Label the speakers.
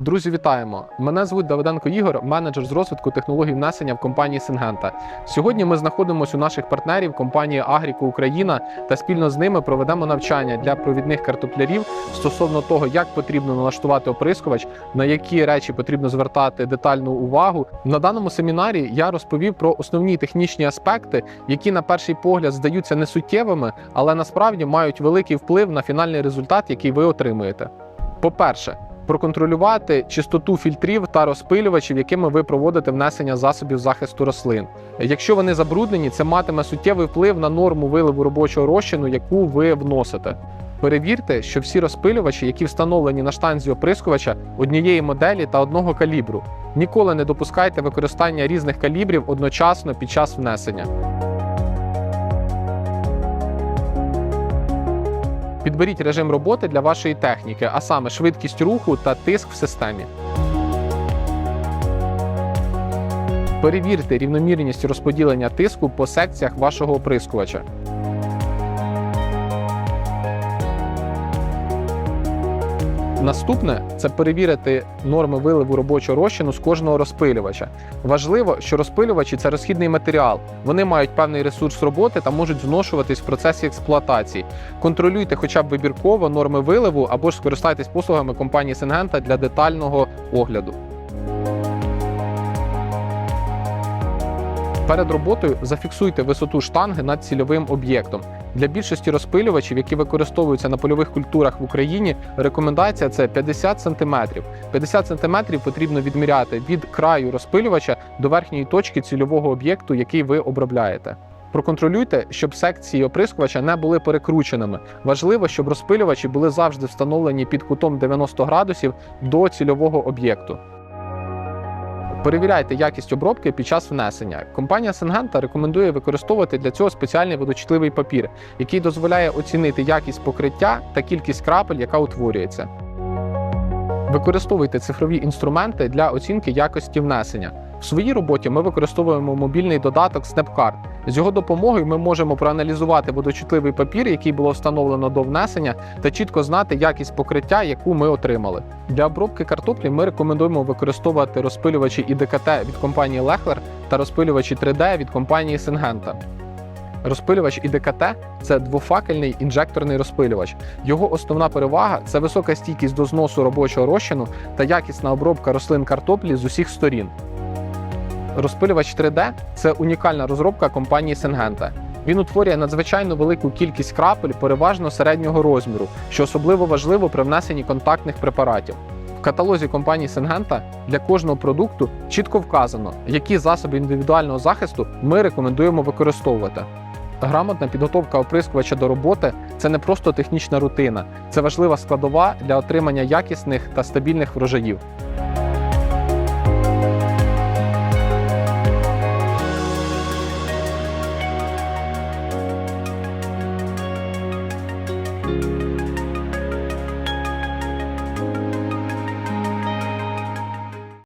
Speaker 1: Друзі, вітаємо! Мене звуть Давиденко Ігор, менеджер з розвитку технологій внесення в компанії Сингента. Сьогодні ми знаходимося у наших партнерів компанії Агріко Україна та спільно з ними проведемо навчання для провідних картоплярів стосовно того, як потрібно налаштувати оприскувач, на які речі потрібно звертати детальну увагу. На даному семінарі я розповів про основні технічні аспекти, які на перший погляд здаються несуттєвими, але насправді мають великий вплив на фінальний результат, який ви отримуєте. По-перше, проконтролювати чистоту фільтрів та розпилювачів, якими ви проводите внесення засобів захисту рослин. Якщо вони забруднені, це матиме суттєвий вплив на норму виливу робочого розчину, яку ви вносите. Перевірте, що всі розпилювачі, які встановлені на штанзі оприскувача, однієї моделі та одного калібру. Ніколи не допускайте використання різних калібрів одночасно під час внесення. Підберіть режим роботи для вашої техніки, а саме швидкість руху та тиск в системі. Перевірте рівномірність розподілення тиску по секціях вашого оприскувача. Наступне це перевірити норми виливу робочого розчину з кожного розпилювача. Важливо, що розпилювачі це розхідний матеріал. Вони мають певний ресурс роботи та можуть зношуватись в процесі експлуатації. Контролюйте хоча б вибірково норми виливу або ж скористайтесь послугами компанії Сингента для детального огляду. Перед роботою зафіксуйте висоту штанги над цільовим об'єктом. Для більшості розпилювачів, які використовуються на польових культурах в Україні, рекомендація це 50 см. 50 см потрібно відміряти від краю розпилювача до верхньої точки цільового об'єкту, який ви обробляєте. Проконтролюйте, щоб секції оприскувача не були перекрученими. Важливо, щоб розпилювачі були завжди встановлені під кутом 90 градусів до цільового об'єкту. Перевіряйте якість обробки під час внесення. Компанія Сенгента рекомендує використовувати для цього спеціальний водочутливий папір, який дозволяє оцінити якість покриття та кількість крапель, яка утворюється. Використовуйте цифрові інструменти для оцінки якості внесення. В своїй роботі ми використовуємо мобільний додаток SnapCard. З його допомогою ми можемо проаналізувати водочутливий папір, який було встановлено до внесення, та чітко знати якість покриття, яку ми отримали. Для обробки картоплі ми рекомендуємо використовувати розпилювачі ІДКТ від компанії Lechler та розпилювачі 3D від компанії Syngenta. Розпилювач ІДКТ це двофакельний інжекторний розпилювач. Його основна перевага це висока стійкість до зносу робочого розчину та якісна обробка рослин картоплі з усіх сторін. Розпилювач 3D це унікальна розробка компанії Syngenta. Він утворює надзвичайно велику кількість крапель, переважно середнього розміру, що особливо важливо при внесенні контактних препаратів. В каталозі компанії Syngenta для кожного продукту чітко вказано, які засоби індивідуального захисту ми рекомендуємо використовувати. Грамотна підготовка оприскувача до роботи це не просто технічна рутина, це важлива складова для отримання якісних та стабільних врожаїв. Bye.